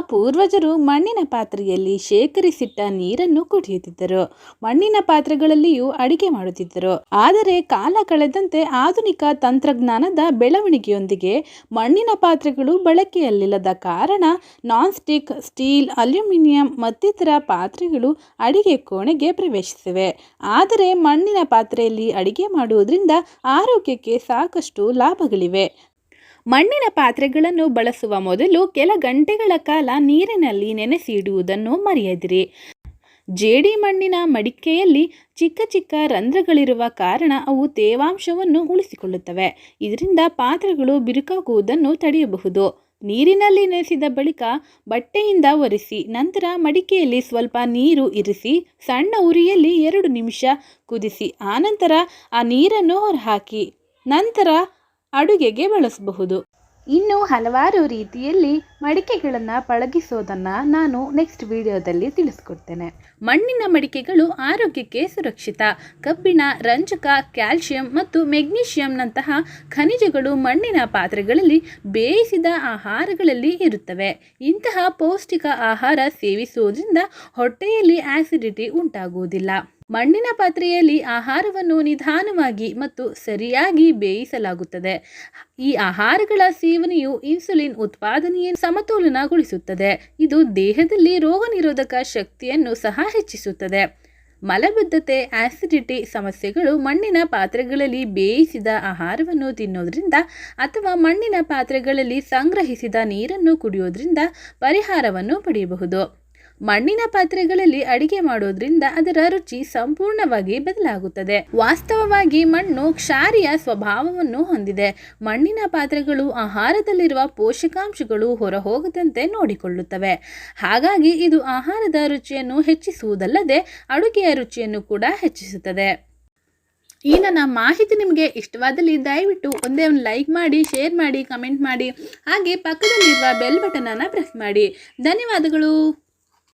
ಪೂರ್ವಜರು ಮಣ್ಣಿನ ಪಾತ್ರೆಯಲ್ಲಿ ಶೇಖರಿಸಿಟ್ಟ ನೀರನ್ನು ಕುಡಿಯುತ್ತಿದ್ದರು. ಮಣ್ಣಿನ ಪಾತ್ರೆಗಳಲ್ಲಿಯೂ ಅಡಿಗೆ ಮಾಡುತ್ತಿದ್ದರು. ಆದರೆ ಕಾಲ ಕಳೆದಂತೆ ಆಧುನಿಕ ತಂತ್ರಜ್ಞಾನದ ಬೆಳವಣಿಗೆಯೊಂದಿಗೆ ಮಣ್ಣಿನ ಪಾತ್ರೆಗಳು ಬಳಕೆಯಲ್ಲಿಲ್ಲದ ಕಾರಣ ನಾನ್ ಸ್ಟಿಕ್ ಸ್ಟೀಲ್ ಅಲ್ಯೂಮಿನಿಯಂ ಮತ್ತಿತರ ಪಾತ್ರೆಗಳು ಅಡಿಗೆ ಕೋಣೆಗೆ ಪ್ರವೇಶಿಸಿವೆ. ಆದರೆ ಮಣ್ಣಿನ ಪಾತ್ರೆಯಲ್ಲಿ ಅಡಿಗೆ ಮಾಡುವುದರಿಂದ ಆರೋಗ್ಯಕ್ಕೆ ಸಾಕಷ್ಟು ಲಾಭಗಳಿವೆ. ಮಣ್ಣಿನ ಪಾತ್ರೆಗಳನ್ನು ಬಳಸುವ ಮೊದಲು ಕೆಲ ಗಂಟೆಗಳ ಕಾಲ ನೀರಿನಲ್ಲಿ ನೆನೆಸಿಡುವುದನ್ನು ಮರೆಯದಿರಿ. ಜೇಡಿ ಮಣ್ಣಿನ ಮಡಿಕೆಯಲ್ಲಿ ಚಿಕ್ಕ ಚಿಕ್ಕ ರಂಧ್ರಗಳಿರುವ ಕಾರಣ ಅವು ತೇವಾಂಶವನ್ನು ಉಳಿಸಿಕೊಳ್ಳುತ್ತವೆ. ಇದರಿಂದ ಪಾತ್ರೆಗಳು ಬಿರುಕಾಗುವುದನ್ನು ತಡೆಯಬಹುದು. ನೀರಿನಲ್ಲಿ ನೆನೆಸಿದ ಬಳಿಕ ಬಟ್ಟೆಯಿಂದ ಒರೆಸಿ, ನಂತರ ಮಡಿಕೆಯಲ್ಲಿ ಸ್ವಲ್ಪ ನೀರು ಇರಿಸಿ, ಸಣ್ಣ ಉರಿಯಲ್ಲಿ ಎರಡು ನಿಮಿಷ ಕುದಿಸಿ, ಆನಂತರ ಆ ನೀರನ್ನು ಹೊರಹಾಕಿ, ನಂತರ ಅಡುಗೆಗೆ ಬಳಸಬಹುದು. ಇನ್ನು ಹಲವಾರು ರೀತಿಯಲ್ಲಿ ಮಡಿಕೆಗಳನ್ನು ಪಳಗಿಸೋದನ್ನು ನಾನು ನೆಕ್ಸ್ಟ್ ವಿಡಿಯೋದಲ್ಲಿ ತಿಳಿಸ್ಕೊಡ್ತೇನೆ. ಮಣ್ಣಿನ ಮಡಿಕೆಗಳು ಆರೋಗ್ಯಕ್ಕೆ ಸುರಕ್ಷಿತ. ಕಬ್ಬಿಣ ರಂಜಕ ಕ್ಯಾಲ್ಸಿಯಂ ಮತ್ತು ಮೆಗ್ನೀಷಿಯಂನಂತಹ ಖನಿಜಗಳು ಮಣ್ಣಿನ ಪಾತ್ರೆಗಳಲ್ಲಿ ಬೇಯಿಸಿದ ಆಹಾರಗಳಲ್ಲಿ ಇರುತ್ತವೆ. ಇಂತಹ ಪೌಷ್ಟಿಕ ಆಹಾರ ಸೇವಿಸುವುದರಿಂದ ಹೊಟ್ಟೆಯಲ್ಲಿ ಆಸಿಡಿಟಿ ಉಂಟಾಗುವುದಿಲ್ಲ. ಮಣ್ಣಿನ ಪಾತ್ರೆಯಲ್ಲಿ ಆಹಾರವನ್ನು ನಿಧಾನವಾಗಿ ಮತ್ತು ಸರಿಯಾಗಿ ಬೇಯಿಸಲಾಗುತ್ತದೆ. ಈ ಆಹಾರಗಳ ಸೇವನೆಯು ಇನ್ಸುಲಿನ್ ಉತ್ಪಾದನೆಯನ್ನು ಸಮತೋಲನಗೊಳಿಸುತ್ತದೆ. ಇದು ದೇಹದಲ್ಲಿ ರೋಗ ನಿರೋಧಕ ಶಕ್ತಿಯನ್ನು ಸಹ ಹೆಚ್ಚಿಸುತ್ತದೆ. ಮಲಬದ್ಧತೆ ಆಸಿಡಿಟಿ ಸಮಸ್ಯೆಗಳು ಮಣ್ಣಿನ ಪಾತ್ರೆಗಳಲ್ಲಿ ಬೇಯಿಸಿದ ಆಹಾರವನ್ನು ತಿನ್ನೋದ್ರಿಂದ ಅಥವಾ ಮಣ್ಣಿನ ಪಾತ್ರೆಗಳಲ್ಲಿ ಸಂಗ್ರಹಿಸಿದ ನೀರನ್ನು ಕುಡಿಯೋದ್ರಿಂದ ಪರಿಹಾರವನ್ನು ಪಡೆಯಬಹುದು. ಮಣ್ಣಿನ ಪಾತ್ರೆಗಳಲ್ಲಿ ಅಡಿಗೆ ಮಾಡೋದ್ರಿಂದ ಅದರ ರುಚಿ ಸಂಪೂರ್ಣವಾಗಿ ಬದಲಾಗುತ್ತದೆ. ವಾಸ್ತವವಾಗಿ ಮಣ್ಣು ಕ್ಷಾರಿಯ ಸ್ವಭಾವವನ್ನು ಹೊಂದಿದೆ. ಮಣ್ಣಿನ ಪಾತ್ರೆಗಳು ಆಹಾರದಲ್ಲಿರುವ ಪೋಷಕಾಂಶಗಳು ಹೊರಹೋಗದಂತೆ ನೋಡಿಕೊಳ್ಳುತ್ತವೆ. ಹಾಗಾಗಿ ಇದು ಆಹಾರದ ರುಚಿಯನ್ನು ಹೆಚ್ಚಿಸುವುದಲ್ಲದೆ ಅಡುಗೆಯ ರುಚಿಯನ್ನು ಕೂಡ ಹೆಚ್ಚಿಸುತ್ತದೆ. ಈ ನನ್ನ ಮಾಹಿತಿ ನಿಮಗೆ ಇಷ್ಟವಾದಲ್ಲಿ ದಯವಿಟ್ಟು ಒಂದೇ ಒಂದು ಲೈಕ್ ಮಾಡಿ, ಶೇರ್ ಮಾಡಿ, ಕಮೆಂಟ್ ಮಾಡಿ. ಹಾಗೆ ಪಕ್ಕದಲ್ಲಿರುವ ಬೆಲ್ ಬಟನನ್ನು ಪ್ರೆಸ್ ಮಾಡಿ. ಧನ್ಯವಾದಗಳು.